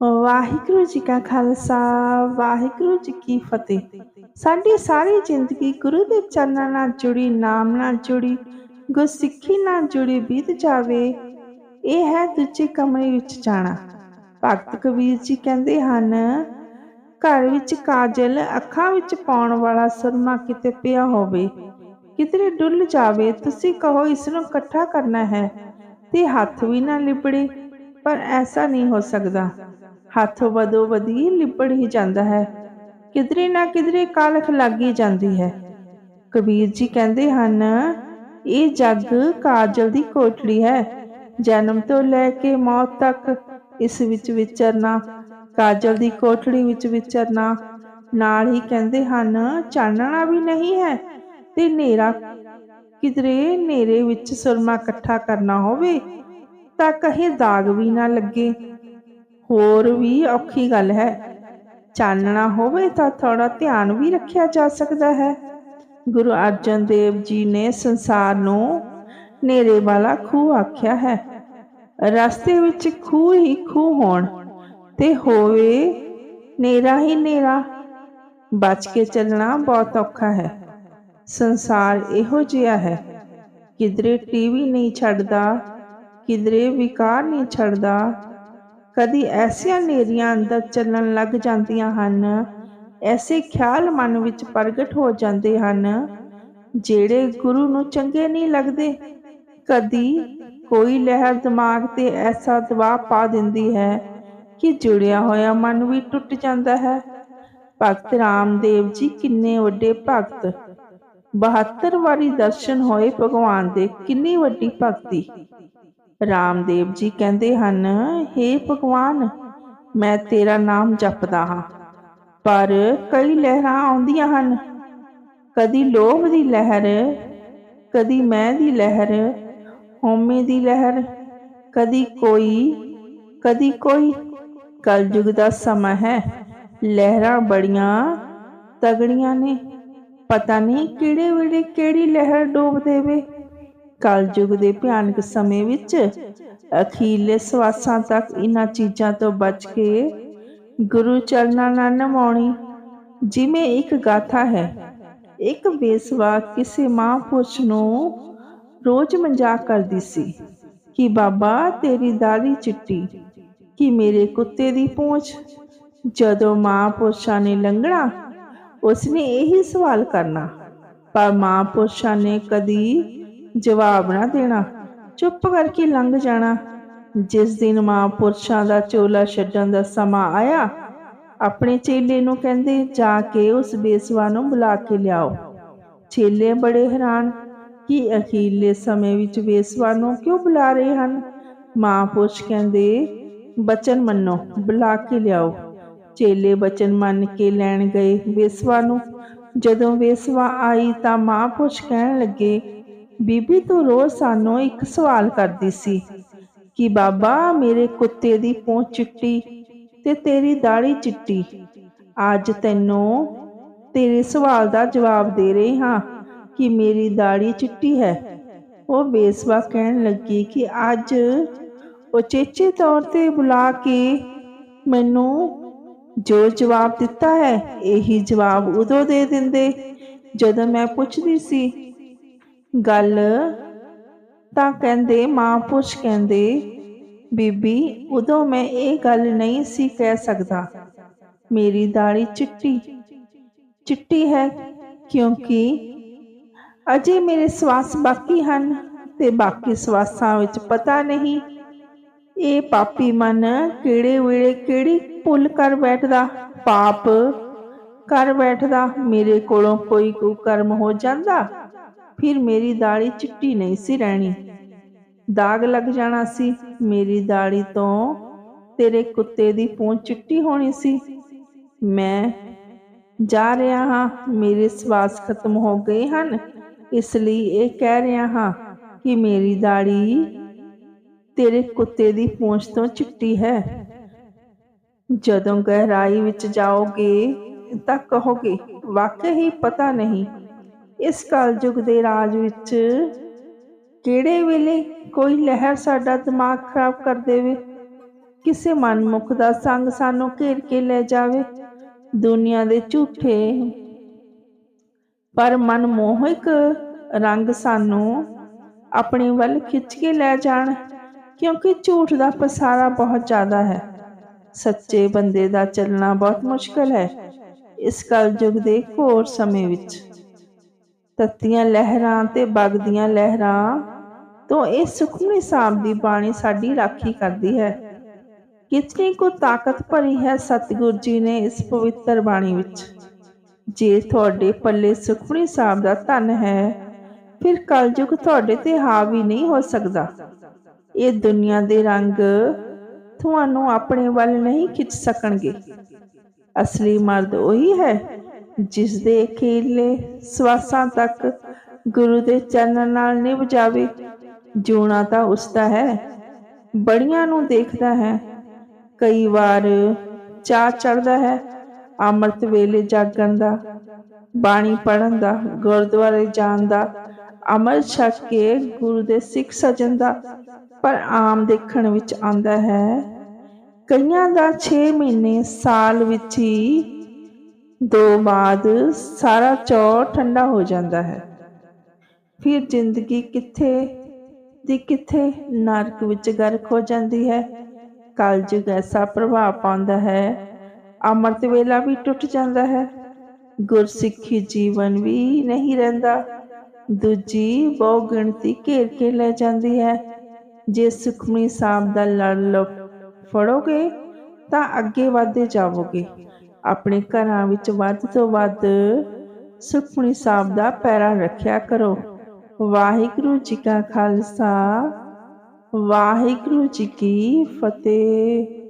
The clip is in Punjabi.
ਵਾਹਿਗੁਰੂ ਜੀ ਕਾ ਖਾਲਸਾ, ਵਾਹਿਗੁਰੂ ਜੀ ਕੀ ਫਤਿਹ। ਸਾਡੀ ਸਾਰੀ ਜ਼ਿੰਦਗੀ ਗੁਰੂ ਦੇ ਚਰਨਾਂ ਨਾਲ ਜੁੜੀ, ਨਾਮ ਨਾਲ ਜੁੜੀ, ਗੁਰਸਿੱਖੀ ਨਾਲ ਜੁੜੀ ਬੀਤ ਜਾਵੇ, ਇਹ ਹੈ ਦੂਜੇ ਕਮਰੇ ਵਿੱਚ ਜਾਣਾ। ਭਗਤ ਕਬੀਰ ਜੀ ਕਹਿੰਦੇ ਹਨ, ਘਰ ਵਿੱਚ ਕਾਜਲ ਅੱਖਾਂ ਵਿੱਚ ਪਾਉਣ ਵਾਲਾ ਸੁਰਮਾ ਕਿਤੇ ਪਿਆ ਹੋਵੇ ਕਿਤੇ ਡੁੱਲ ਜਾਵੇ, ਤੁਸੀਂ ਕਹੋ ਇਸ ਨੂੰ ਇਕੱਠਾ ਕਰਨਾ ਹੈ, ਤੇ ਹੱਥ ਵੀ ਨਾ ਲਿਬੜੇ, ਪਰ ਐਸਾ ਨਹੀਂ ਹੋ ਸਕਦਾ। ਹੱਥ ਵਧੋ ਵਧੀ ਲਿਪੜ ਹੀ ਜਾਂਦਾ ਹੈ। ਕਿਧਰੇ ਨਾ ਕਿਧਰੇ ਕਾਲਖ ਲੱਗੀ ਜਾਂਦੀ ਹੈ। ਕਬੀਰ ਜੀ ਕਹਿੰਦੇ ਹਨ, ਇਹ ਜੱਗ ਕਾਜਲ ਦੀ ਕੋਠੜੀ ਹੈ। ਜਨਮ ਤੋਂ ਲੈ ਕੇ ਮੌਤ ਤੱਕ ਇਸ ਵਿੱਚ ਵਿਚਰਨਾ, ਕਾਜਲ ਦੀ ਕੋਠੜੀ ਵਿੱਚ ਵਿਚਰਨਾ। ਨਾਲ ਹੀ ਕਹਿੰਦੇ ਹਨ, ਚਾਨਣਾ ਵੀ ਨਹੀਂ ਹੈ ਤੇ ਹਨੇਰਾ, ਕਿਧਰੇ ਹਨੇਰੇ ਵਿੱਚ ਸੁਰਮਾ ਇਕੱਠਾ ਕਰਨਾ ਹੋਵੇ ਤਾਂ ਕਹੇ ਦਾਗ ਵੀ ਨਾ ਲੱਗੇ। ਹੋਰ ਵੀ ਔਖੀ ਗੱਲ ਹੈ। ਚਾਨਣਾ ਹੋਵੇ ਤਾਂ ਥੋੜਾ ਧਿਆਨ ਵੀ ਰੱਖਿਆ ਜਾ ਸਕਦਾ ਹੈ। ਗੁਰੂ ਅਰਜਨ ਦੇਵ ਜੀ ਨੇ ਸੰਸਾਰ ਨੂੰ ਨੇਰੇ ਵਾਲਾ ਖੂਹ ਆਖਿਆ ਹੈ। ਰਸਤੇ ਵਿੱਚ ਖੂਹ ਹੀ ਖੂਹ ਹੋਣ ਤੇ ਹੋਵੇ ਨੇਰਾ ਹੀ ਨੇਰਾ ਬਚ ਕੇ ਚੱਲਣਾ ਬਹੁਤ ਔਖਾ ਹੈ। ਸੰਸਾਰ ਇਹੋ ਜਿਹਾ ਹੈ। ਕਿਧਰੇ ਟੀਵੀ ਨਹੀਂ ਛੱਡਦਾ, ਕਿਧਰੇ ਵਿਕਾਰ ਨਹੀਂ ਛੱਡਦਾ ਕਦੀ ਐਸੀਆਂ ਨੇਰੀਆਂ ਅੰਦਰ ਚੱਲਣ ਲੱਗ ਜਾਂਦੀਆਂ ਹਨ, ਐਸੇ ਖਿਆਲ ਮਨ ਵਿੱਚ ਪ੍ਰਗਟ ਹੋ ਜਾਂਦੇ ਹਨ, ਜਿਹੜੇ ਗੁਰੂ ਨੂੰ ਚੰਗੇ ਨਹੀਂ ਲੱਗਦੇ। ਕਦੀ ਕੋਈ ਲਹਿਰ ਦਿਮਾਗ ਤੇ ਐਸਾ ਦਬਾਅ ਪਾ ਦਿੰਦੀ ਹੈ ਕਿ ਜੁੜਿਆ ਹੋਇਆ ਮਨ ਵੀ ਟੁੱਟ ਜਾਂਦਾ ਹੈ। ਭਗਤ ਰਾਮਦੇਵ ਜੀ ਕਿੰਨੇ ਵੱਡੇ ਭਗਤ। 72 ਵਾਰੀ ਦਰਸ਼ਨ ਹੋਏ ਭਗਵਾਨ ਦੇ, ਕਿੰਨੀ ਵੱਡੀ ਭਗਤੀ। ਰਾਮਦੇਵ ਜੀ ਕਹਿੰਦੇ ਹਨ हे ਭਗਵਾਨ, ਮੈਂ ਤੇਰਾ ਨਾਮ ਜਪਦਾ ਹਾਂ, ਪਰ ਕਈ ਲਹਿਰਾਂ ਆਉਂਦੀਆਂ ਹਨ। ਕਦੀ ਲੋਭ ਦੀ ਲਹਿਰ, ਕਦੀ ਮੈਂ ਦੀ ਲਹਿਰ, ਹਉਮੈ ਦੀ ਲਹਿਰ, ਕਦੀ ਕੋਈ ਕਦੀ ਕੋਈ, ਕਲਯੁਗ ਦਾ ਸਮਾਂ ਹੈ, ਲਹਿਰਾਂ ਬੜੀਆਂ ਤਗੜੀਆਂ ਨੇ, ਪਤਾ ਨਹੀਂ ਕਿਹੜੇ ਵੇਲੇ ਕਿਹੜੀ ਲਹਿਰ ਡੋਬ ਦੇਵੇ। ਕਲਯੁਗ ਦੇ ਭਿਆਨਕ ਸਮੇਂ ਵਿੱਚ ਅਖੀਰਲੇ ਸਵਾਸਾਂ ਤੱਕ ਇਹਨਾਂ ਚੀਜ਼ਾਂ ਤੋਂ ਬਚ ਕੇ ਗੁਰੂ ਚਰਨਾਂ ਨਾਲ ਨਮਾਉਣੀ ਜਿਵੇਂ ਇੱਕ ਗਾਥਾ ਹੈ। ਇੱਕ ਬੇਸਵਾ ਕਿਸੇ ਮਹਾਂਪੁਰਸ਼ ਨੂੰ ਰੋਜ਼ ਮਜ਼ਾਕ ਕਰਦੀ ਸੀ ਕਿ, ਬਾਬਾ, ਤੇਰੀ ਦਾੜੀ ਚਿੱਟੀ, ਕਿ ਮੇਰੇ ਕੁੱਤੇ ਦੀ ਪੂੰਛ। ਜਦੋਂ ਮਹਾਂਪੁਰਸ਼ਾਂ ਨੇ ਲੰਘਣਾ, ਉਸਨੇ ਇਹੀ ਸਵਾਲ ਕਰਨਾ, ਪਰ ਮਹਾਂਪੁਰਸ਼ਾਂ ਨੇ ਕਦੀ ਜਵਾਬ ਨਾ ਦੇਣਾ। ਚੁੱਪ ਕਰਕੇ ਲੰਘ ਜਾਣਾ। ਜਿਸ ਦਿਨ ਮਹਾਂਪੁਰਸ਼ਾਂ ਦਾ ਚੋਲਾ ਛੱਡਣ ਦਾ ਸਮਾਂ ਆਇਆ, ਆਪਣੇ ਚੇਲੇ ਨੂੰ ਕਹਿੰਦੇ, ਜਾ ਕੇ ਉਸ ਬੇਸਵਾ ਨੂੰ ਬੁਲਾ ਕੇ ਲਿਆਓ। ਚੇਲੇ ਬੜੇ ਹੈਰਾਨ ਕਿ ਅਖੀਰਲੇ ਸਮੇਂ ਵਿੱਚ ਬੇਸਵਾ ਨੂੰ ਕਿਉਂ ਬੁਲਾ ਰਹੇ ਹਨ? ਮਹਾਂਪੁਰਸ਼ ਕਹਿੰਦੇ, ਬਚਨ ਮੰਨੋ, ਬੁਲਾ ਕੇ ਲਿਆਓ। ਚੇਲੇ ਬਚਨ ਮੰਨ ਕੇ ਲੈਣ ਗਏ ਬੇਸਵਾ ਨੂੰ। ਜਦੋਂ ਬੇਸਵਾ ਆਈ ਤਾਂ ਮਹਾਂਪੁਰਸ਼ ਕਹਿਣ ਲੱਗੇ ਬੀਬੀ ਤੂੰ ਰੋਜ਼ ਸਾਨੂੰ ਇੱਕ ਸਵਾਲ ਕਰਦੀ ਸੀ ਕਿ ਬਾਬਾ, ਮੇਰੇ ਕੁੱਤੇ ਦੀ ਪੂੰਛ ਚਿੱਟੀ ਤੇ ਤੇਰੀ ਦਾੜੀ ਚਿੱਟੀ। ਅੱਜ ਤੈਨੂੰ ਤੇਰੇ ਸਵਾਲ ਦਾ ਜਵਾਬ ਦੇ ਰਹੀ ਹਾਂ ਕਿ ਮੇਰੀ ਦਾੜੀ ਚਿੱਟੀ ਹੈ। ਉਹ ਬੇਸਵਾ ਕਹਿਣ ਲੱਗੀ ਕਿ ਅੱਜ ਉਚੇਚੇ ਤੌਰ ਤੇ ਬੁਲਾ ਕੇ ਮੈਨੂੰ ਜੋ ਜਵਾਬ ਦਿੱਤਾ ਹੈ, ਇਹੀ ਜਵਾਬ ਉਦੋਂ ਦੇ ਦਿੰਦੇ ਜਦੋਂ ਮੈਂ ਪੁੱਛਦੀ ਸੀ ਗੱਲ ਤਾਂ ਕਹਿੰਦੇ, ਮਾਂ ਪੁੱਛ ਕਹਿੰਦੇ, ਬੀਬੀ, ਉਦੋਂ ਮੈਂ ਇਹ ਗੱਲ ਨਹੀਂ ਸੀ ਕਹਿ ਸਕਦਾ। ਮੇਰੀ ਦਾੜੀ ਚਿੱਟੀ ਚਿੱਟੀ ਹੈ ਕਿਉਂਕਿ ਅਜੇ ਮੇਰੇ ਸਵਾਸ ਬਾਕੀ ਹਨ ਤੇ ਬਾਕੀ ਸਵਾਸਾਂ ਵਿੱਚ ਪਤਾ ਨਹੀਂ ਇਹ ਪਾਪੀ ਮਨ ਕਿਹੜੇ ਵੇਲੇ ਕਿਹੜੀ ਭੁੱਲ ਕਰ ਬੈਠਦਾ, ਪਾਪ ਕਰ ਬੈਠਦਾ, ਮੇਰੇ ਕੋਲੋਂ ਕੋਈ ਕੁਕਰਮ ਹੋ ਜਾਂਦਾ। ਫਿਰ ਮੇਰੀ ਦਾੜੀ ਚਿੱਟੀ ਨਹੀਂ ਸੀ ਰਹਿਣੀ। ਦਾਗ ਲੱਗ ਜਾਣਾ ਸੀ। ਮੇਰੀ ਦਾੜੀ ਤੋਂ ਤੇਰੇ ਕੁੱਤੇ ਦੀ ਪੂੰਛ ਚਿੱਟੀ ਹੋਣੀ ਸੀ। ਮੈਂ ਜਾ ਰਿਹਾ ਹਾਂ। ਮੇਰੇ ਸਵਾਸ ਖਤਮ ਹੋ ਗਏ ਹਨ। ਇਸ ਲਈ ਇਹ ਕਹਿ ਰਿਹਾ ਹਾਂ ਕਿ ਮੇਰੀ ਦਾੜੀ ਤੇਰੇ ਕੁੱਤੇ ਦੀ ਪੂੰਛ ਤੋਂ ਚਿੱਟੀ ਹੈ। ਜਦੋਂ ਗਹਿਰਾਈ ਵਿੱਚ ਜਾਓਗੇ ਤਾਂ ਕਹੋਗੇ, ਵਾਕਈ ਪਤਾ ਨਹੀਂ ਇਸ ਕਲਯੁਗ ਦੇ ਰਾਜ ਵਿੱਚ ਕਿਹੜੇ ਵੇਲੇ ਕੋਈ ਲਹਿਰ ਸਾਡਾ ਦਿਮਾਗ ਖਰਾਬ ਕਰ ਦੇਵੇ? ਕਿਸੇ ਮਨਮੁਖ ਦਾ ਸੰਗ ਸਾਨੂੰ ਘੇਰ ਕੇ ਲੈ ਜਾਵੇ? ਦੁਨੀਆ ਦੇ ਝੂਠੇ। ਪਰ ਮਨਮੋਹਕ ਰੰਗ ਸਾਨੂੰ ਆਪਣੇ ਵੱਲ ਖਿੱਚ ਕੇ ਲੈ ਜਾਣ, ਕਿਉਂਕਿ ਝੂਠ ਦਾ ਪਸਾਰਾ ਬਹੁਤ ਜ਼ਿਆਦਾ ਹੈ। ਸੱਚੇ ਬੰਦੇ ਦਾ ਚੱਲਣਾ ਬਹੁਤ ਮੁਸ਼ਕਲ ਹੈ ਇਸ ਕਲਯੁਗ ਦੇ ਘੋਰ ਸਮੇਂ ਵਿੱਚ। ਤੱਤੀਆਂ ਲਹਿਰਾਂ ਤੇ ਵਗਦੀਆਂ ਲਹਿਰਾਂ, ਤੋਂ ਇਹ ਸੁਖਮਨੀ ਸਾਹਿਬ ਦੀ ਬਾਣੀ ਸਾਡੀ ਰਾਖੀ ਕਰਦੀ ਹੈ। ਕਿਤਨੀ ਕੋ ਤਾਕਤ ਭਰੀ ਹੈ ਸਤਿਗੁਰ ਜੀ ਨੇ ਇਸ ਪਵਿੱਤਰ ਬਾਣੀ ਵਿੱਚ। ਜੇ ਤੁਹਾਡੇ ਪੱਲੇ ਸੁਖਮਨੀ ਸਾਹਿਬ ਦਾ ਧਨ ਹੈ, ਫਿਰ ਕਲਯੁਗ ਤੁਹਾਡੇ ਤੇ ਹਾਵੀ ਨਹੀਂ ਹੋ ਸਕਦਾ। ਇਹ ਦੁਨੀਆ ਦੇ ਰੰਗ ਤੁਹਾਨੂੰ ਆਪਣੇ ਵੱਲ ਨਹੀਂ ਖਿੱਚ ਸਕਣਗੇ। ਅਸਲੀ ਮਰਦ ਉਹੀ ਹੈ ਜਿਸ ਦੇ ਅਖੀਰਲੇ ਸਵਾਸਾਂ ਤੱਕ ਗੁਰੂ ਦੇ ਚਰਨਾਂ ਨਾਲ ਨਿਭ ਜਾਵੇ ਜੂਣਾ ਤਾਂ ਉਸ ਦਾ ਹੈ, ਬੜੀਆਂ ਨੂੰ ਦੇਖਦਾ ਹੈ। ਕਈ ਵਾਰ ਚਾਹ ਚੜਦਾ ਹੈ ਅੰਮ੍ਰਿਤ ਵੇਲੇ ਜਾਗਣ ਦਾ, ਬਾਣੀ ਪੜਨ ਦਾ, ਗੁਰਦੁਆਰੇ ਜਾਣ ਦਾ ਅਮਰ ਛਕ ਕੇ ਗੁਰੂ ਦੇ ਸਿੱਖ ਸਜਣ ਦਾ, ਪਰ ਆਮ ਦੇਖਣ ਵਿੱਚ ਆਉਂਦਾ ਹੈ। ਕਈਆਂ ਦਾ 6 ਮਹੀਨੇ ਸਾਲ ਵਿੱਚ ਹੀ ਦੋ ਬਾਅਦ ਸਾਰਾ ਚੌ ਠੰਡਾ ਹੋ ਜਾਂਦਾ ਹੈ। ਫਿਰ ਜ਼ਿੰਦਗੀ ਕਿੱਥੇ ਦੀ ਕਿੱਥੇ ਨਰਕ ਵਿੱਚ ਗਰਕ ਹੋ ਜਾਂਦੀ ਹੈ। ਕਲਯੁਗ ਐਸਾ ਪ੍ਰਭਾਵ ਪਾਉਂਦਾ ਹੈ। ਅੰਮ੍ਰਿਤ ਵੇਲਾ ਵੀ ਟੁੱਟ ਜਾਂਦਾ ਹੈ। ਗੁਰਸਿੱਖੀ ਜੀਵਨ ਵੀ ਨਹੀਂ ਰਹਿੰਦਾ। ਦੂਜੀ ਬਹੁ ਗਿਣਤੀ ਘੇਰ ਕੇ ਲੈ ਜਾਂਦੀ ਹੈ। ਜੇ ਸੁਖਮਨੀ ਸਾਹਿਬ ਦਾ ਲੜ ਲੋ, ਫੜੋਗੇ ਤਾਂ ਅੱਗੇ ਵਧਦੇ ਜਾਵੋਗੇ। ਆਪਣੇ ਘਰਾਂ ਵਿੱਚ ਵੱਧ ਤੋਂ ਵੱਧ ਸੁਖਮਨੀ ਸਾਹਿਬ ਦਾ ਪੈਰਾ ਰੱਖਿਆ ਕਰੋ। ਵਾਹਿਗੁਰੂ ਜੀ ਕਾ ਖਾਲਸਾ, ਵਾਹਿਗੁਰੂ ਜੀ ਕੀ ਫਤਿਹ।